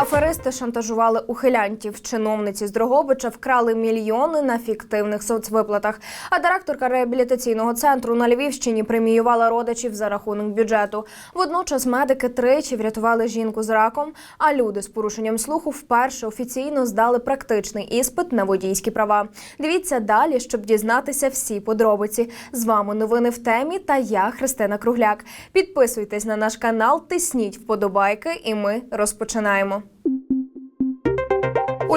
Аферисти шантажували ухилянтів. Чиновниці з Дрогобича вкрали мільйони на фіктивних соцвиплатах. А директорка реабілітаційного центру на Львівщині преміювала родичів за рахунок бюджету. Водночас медики тричі врятували жінку з раком. А люди з порушенням слуху вперше офіційно здали практичний іспит на водійські права. Дивіться далі, щоб дізнатися всі подробиці. З вами новини в темі та я Христина Кругляк. Підписуйтесь на наш канал, тисніть вподобайки, і ми розпочинаємо.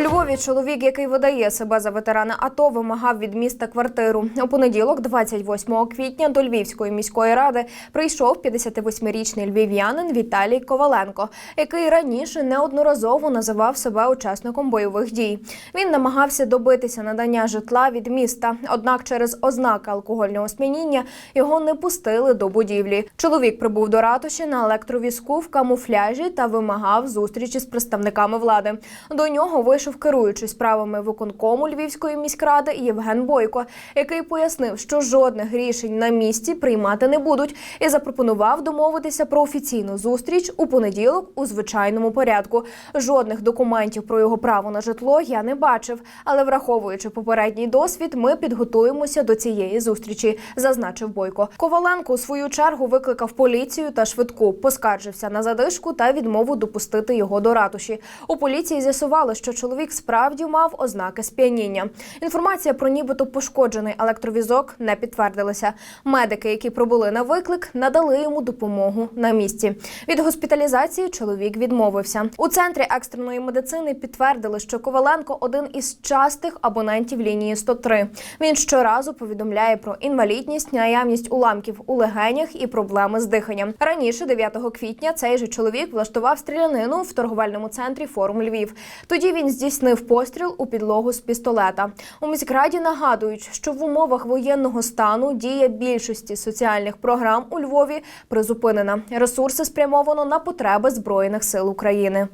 Львові чоловік, який видає себе за ветерана АТО, вимагав від міста квартиру. У понеділок, 28 квітня, до Львівської міської ради прийшов 58-річний львів'янин Віталій Коваленко, який раніше неодноразово називав себе учасником бойових дій. Він намагався добитися надання житла від міста. Однак, через ознаки алкогольного сп'яніння його не пустили до будівлі. Чоловік прибув до ратуші на електровізку в камуфляжі та вимагав зустрічі з представниками влади. До нього вийшов керуючий справами виконкому Львівської міськради Євген Бойко, який пояснив, що жодних рішень на місці приймати не будуть, і запропонував домовитися про офіційну зустріч у понеділок у звичайному порядку. Жодних документів про його право на житло я не бачив, але враховуючи попередній досвід, ми підготуємося до цієї зустрічі, зазначив Бойко. Коваленко у свою чергу викликав поліцію та швидку, поскаржився на задишку та відмову допустити його до ратуші. У поліції з'ясували, що чоловік справді мав ознаки сп'яніння. Інформація про нібито пошкоджений електровізок не підтвердилася. Медики, які пробули на виклик, надали йому допомогу на місці. Від госпіталізації чоловік відмовився. У центрі екстреної медицини підтвердили, що Коваленко один із частих абонентів лінії 103. Він щоразу повідомляє про інвалідність, наявність уламків у легенях і проблеми з диханням. Раніше, 9 квітня, цей же чоловік влаштував стрілянину в торговельному центрі Форум Львів. Тоді він здійснив постріл у підлогу з пістолета. У міськраді нагадують, що в умовах воєнного стану дія більшості соціальних програм у Львові призупинена. Ресурси спрямовано на потреби збройних сил України.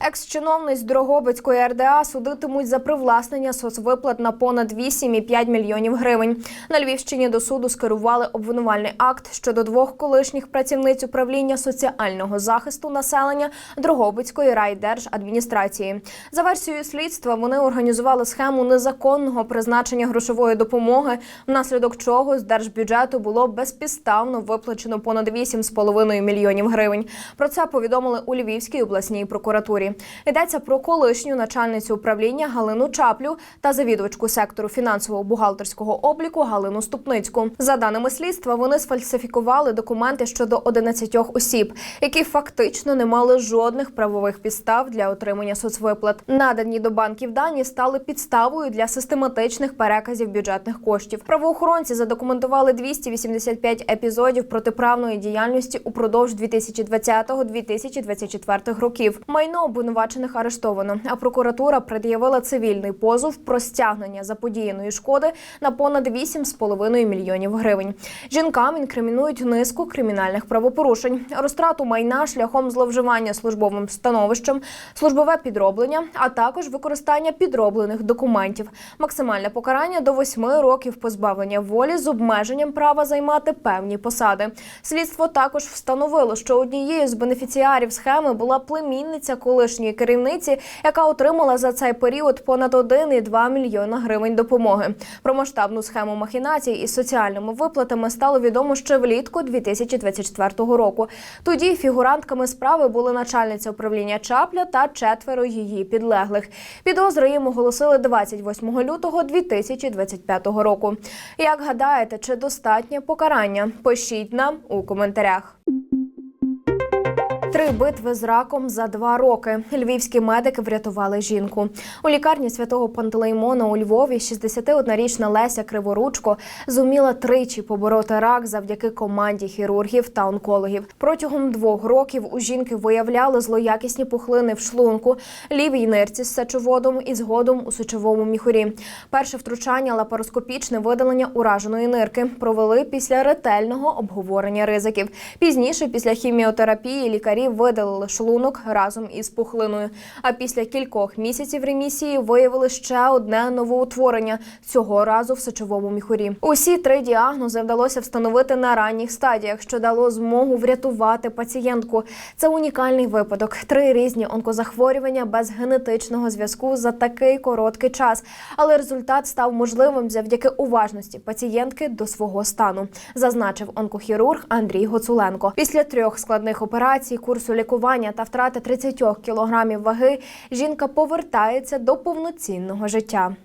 Екс-чиновниць Дрогобицької РДА судитимуть за привласнення соцвиплат на понад 8,5 мільйонів гривень. На Львівщині до суду скерували обвинувальний акт щодо двох колишніх працівниць управління соціального захисту населення Дрогобицької райдержадміністрації. За версією слідства вони організували схему незаконного призначення грошової допомоги, внаслідок чого з держбюджету було безпідставно виплачено понад 8,5 мільйонів гривень. Про це повідомили у Львівській обласній прокуратурі. Йдеться про колишню начальницю управління Галину Чаплю та завідувачку сектору фінансово-бухгалтерського обліку Галину Ступницьку. За даними слідства, вони сфальсифікували документи щодо 11 осіб, які фактично не мали жодних правових підстав для отримання соцвиплат. Надані до банків дані стали підставою для систематичних переказів бюджетних коштів. Правоохоронці задокументували 285 епізодів протиправної діяльності упродовж 2020-2024 років. Майно обвинувачених арештовано. А прокуратура пред'явила цивільний позов про стягнення заподіяної шкоди на понад 8,5 мільйонів гривень. Жінкам інкримінують низку кримінальних правопорушень, розтрату майна шляхом зловживання службовим становищем, службове підроблення, а також використання підроблених документів. Максимальне покарання до 8 років позбавлення волі з обмеженням права займати певні посади. Слідство також встановило, що однією з бенефіціарів схеми була племінниця колишньої керівниці, яка отримала за цей період понад 1,2 мільйона гривень допомоги. Про масштабну схему махінацій із соціальними виплатами стало відомо ще влітку 2024 року. Тоді фігурантками справи були начальниця управління Чапля та четверо її підлеглих. Підозри їм оголосили 28 лютого 2025 року. Як гадаєте, чи достатнє покарання? Пишіть нам у коментарях. Три битви з раком за два роки. Львівські медики врятували жінку. У лікарні святого Пантелеймона у Львові 61-річна Леся Криворучко зуміла тричі побороти рак завдяки команді хірургів та онкологів. Протягом двох років у жінки виявляли злоякісні пухлини в шлунку, лівій нирці з сечоводом і згодом у сечовому міхурі. Перше втручання лапароскопічне видалення ураженої нирки провели після ретельного обговорення ризиків. Пізніше, після хіміотерапії, лікарі їй видалили шлунок разом із пухлиною. А після кількох місяців ремісії виявили ще одне новоутворення цього разу в сечовому міхурі. Усі три діагнози вдалося встановити на ранніх стадіях, що дало змогу врятувати пацієнтку. Це унікальний випадок. Три різні онкозахворювання без генетичного зв'язку за такий короткий час. Але результат став можливим завдяки уважності пацієнтки до свого стану, зазначив онкохірург Андрій Гоцуленко. Після трьох складних операцій, курсу лікування та втрати 30 кілограмів ваги, жінка повертається до повноцінного життя.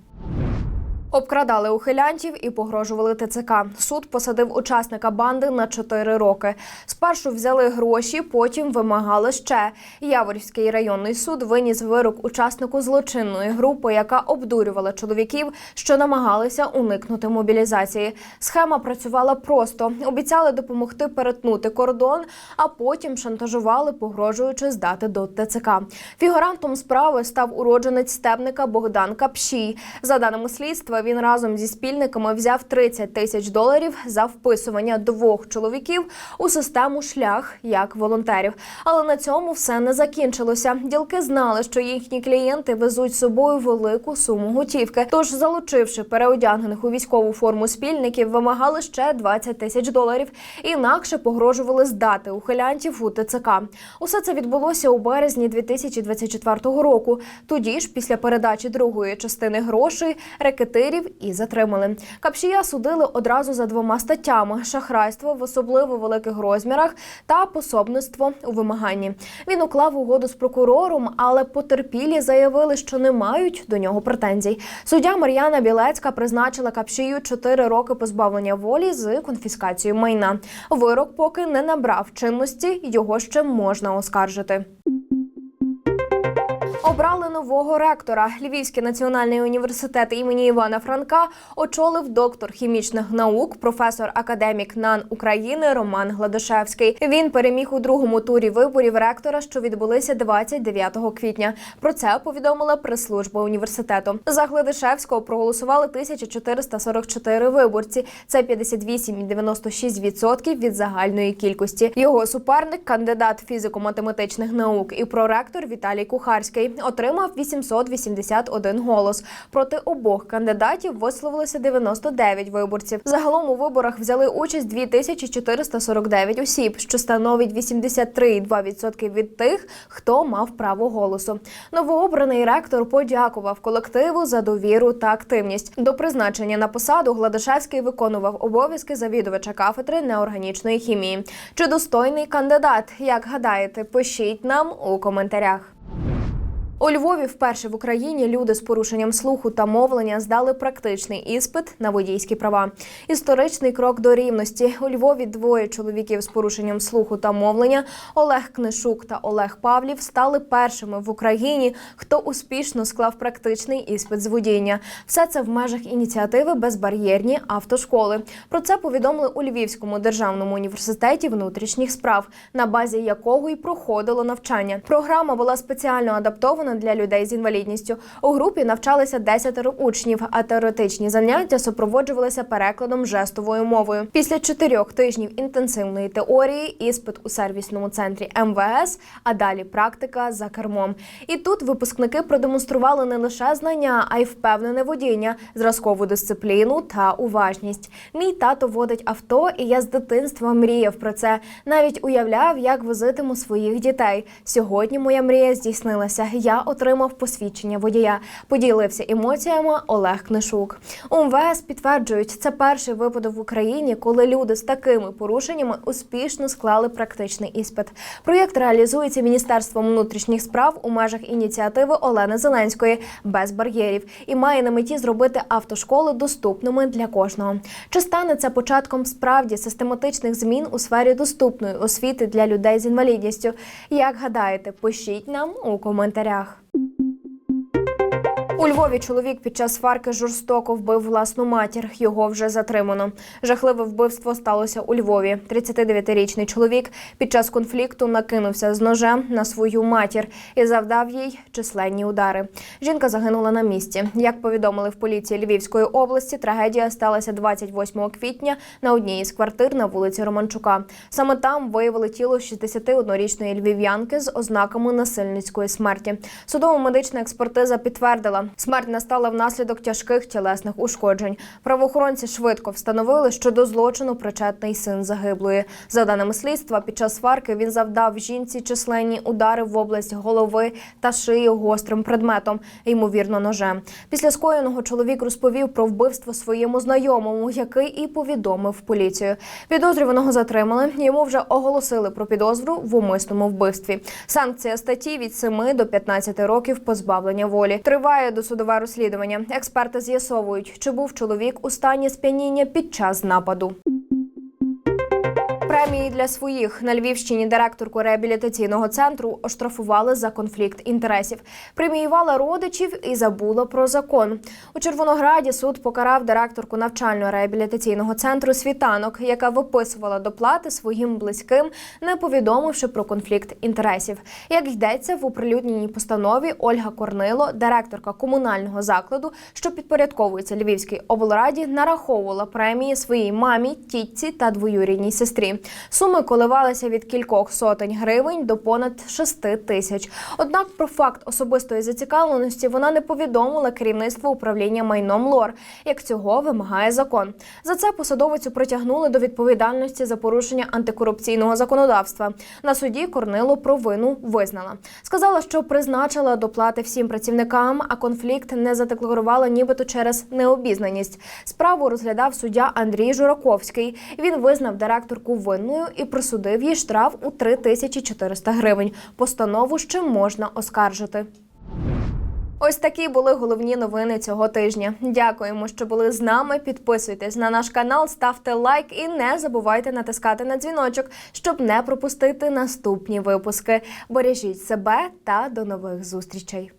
Обкрадали ухилянтів і погрожували ТЦК. Суд посадив учасника банди на 4 роки. Спершу взяли гроші, потім вимагали ще. Яворівський районний суд виніс вирок учаснику злочинної групи, яка обдурювала чоловіків, що намагалися уникнути мобілізації. Схема працювала просто: обіцяли допомогти перетнути кордон, а потім шантажували, погрожуючи здати до ТЦК. Фігурантом справи став уродженець стебника Богдан Капшій. За даними слідства, він разом зі спільниками взяв 30 тисяч доларів за вписування двох чоловіків у систему шлях як волонтерів. Але на цьому все не закінчилося. Ділки знали, що їхні клієнти везуть з собою велику суму готівки. Тож, залучивши переодягнених у військову форму спільників, вимагали ще 20 тисяч доларів. Інакше погрожували здати ухилянтів у ТЦК. Усе це відбулося у березні 2024 року. Тоді ж, після передачі другої частини грошей, рекетирів і затримали. Капшія судили одразу за двома статтями: шахрайство в особливо великих розмірах та пособництво у вимаганні. Він уклав угоду з прокурором, але потерпілі заявили, що не мають до нього претензій. Суддя Мар'яна Білецька призначила Капшію 4 роки позбавлення волі з конфіскацією майна. Вирок поки не набрав чинності, його ще можна оскаржити. Обрали нового ректора. Львівський національний університет імені Івана Франка очолив доктор хімічних наук, професор академік НАН України Роман Гладишевський. Він переміг у другому турі виборів ректора, що відбулися 29 квітня. Про це повідомила прес-служба університету. За Гладишевського проголосували 1444 виборці. Це 58,96% від загальної кількості. Його суперник, кандидат фізико-математичних наук і проректор Віталій Кухарський отримав 881 голос. Проти обох кандидатів висловилося 99 виборців. Загалом у виборах взяли участь 2449 осіб, що становить 83,2% від тих, хто мав право голосу. Новообраний ректор подякував колективу за довіру та активність. До призначення на посаду Гладишевський виконував обов'язки завідувача кафедри неорганічної хімії. Чи достойний кандидат? Як гадаєте, пишіть нам у коментарях. У Львові вперше в Україні люди з порушенням слуху та мовлення здали практичний іспит на водійські права. Історичний крок до рівності. У Львові двоє чоловіків з порушенням слуху та мовлення Олег Книшук та Олег Павлів стали першими в Україні, хто успішно склав практичний іспит з водіння. Все це в межах ініціативи Безбар'єрні автошколи. Про це повідомили у Львівському державному університеті внутрішніх справ, на базі якого й проходило навчання. Програма була спеціально адаптована для людей з інвалідністю. У групі навчалися 10 учнів, а теоретичні заняття супроводжувалися перекладом жестовою мовою. Після чотирьох тижнів інтенсивної теорії, іспит у сервісному центрі МВС, а далі практика за кермом. І тут випускники продемонстрували не лише знання, а й впевнене водіння, зразкову дисципліну та уважність. Мій тато водить авто, і я з дитинства мріяв про це. Навіть уявляв, як возитиму своїх дітей. Сьогодні моя мрія здійснилася. Я отримав посвідчення водія. Поділився емоціями Олег Книшук. У МВС підтверджують, це перший випадок в Україні, коли люди з такими порушеннями успішно склали практичний іспит. Проєкт реалізується Міністерством внутрішніх справ у межах ініціативи Олени Зеленської без бар'єрів і має на меті зробити автошколи доступними для кожного. Чи стане це початком справді систематичних змін у сфері доступної освіти для людей з інвалідністю? Як гадаєте, пишіть нам у коментарях. У Львові чоловік під час сварки жорстоко вбив власну матір. Його вже затримано. Жахливе вбивство сталося у Львові. 39-річний чоловік під час конфлікту накинувся з ножем на свою матір і завдав їй численні удари. Жінка загинула на місці. Як повідомили в поліції Львівської області, трагедія сталася 28 квітня на одній із квартир на вулиці Романчука. Саме там виявили тіло 61-річної львів'янки з ознаками насильницької смерті. Судово-медична експертиза підтвердила, смерть настала внаслідок тяжких тілесних ушкоджень. Правоохоронці швидко встановили, що до злочину причетний син загиблої. За даними слідства, під час сварки він завдав жінці численні удари в область голови та шиї гострим предметом, ймовірно, ножем. Після скоєного чоловік розповів про вбивство своєму знайомому, який і повідомив поліцію. Підозрюваного затримали. Йому вже оголосили про підозру в умисному вбивстві. Санкція статті від 7 до 15 років позбавлення волі. Триває досудове розслідування. Експерти з'ясовують, чи був чоловік у стані сп'яніння під час нападу. Премії для своїх на Львівщині директорку реабілітаційного центру оштрафували за конфлікт інтересів. Преміювала родичів і забула про закон. У Червонограді суд покарав директорку навчально-реабілітаційного центру світанок, яка виписувала доплати своїм близьким, не повідомивши про конфлікт інтересів. Як йдеться в оприлюдненій постанові, Ольга Корнило, директорка комунального закладу, що підпорядковується Львівській облраді, нараховувала премії своїй мамі, тітці та двоюрідній сестрі. Суми коливалися від кількох сотень гривень до понад шести тисяч. Однак про факт особистої зацікавленості вона не повідомила керівництву управління майном ЛОР, як цього вимагає закон. За це посадовицю притягнули до відповідальності за порушення антикорупційного законодавства. На суді Корнило провину визнала. Сказала, що призначила доплати всім працівникам, а конфлікт не задекларувала нібито через необізнаність. Справу розглядав суддя Андрій Жураковський. Він визнав директорку винною і присудив їй штраф у 3400 гривень. Постанову ще можна оскаржити. Ось такі були головні новини цього тижня. Дякуємо, що були з нами. Підписуйтесь на наш канал, ставте лайк і не забувайте натискати на дзвіночок, щоб не пропустити наступні випуски. Бережіть себе та до нових зустрічей.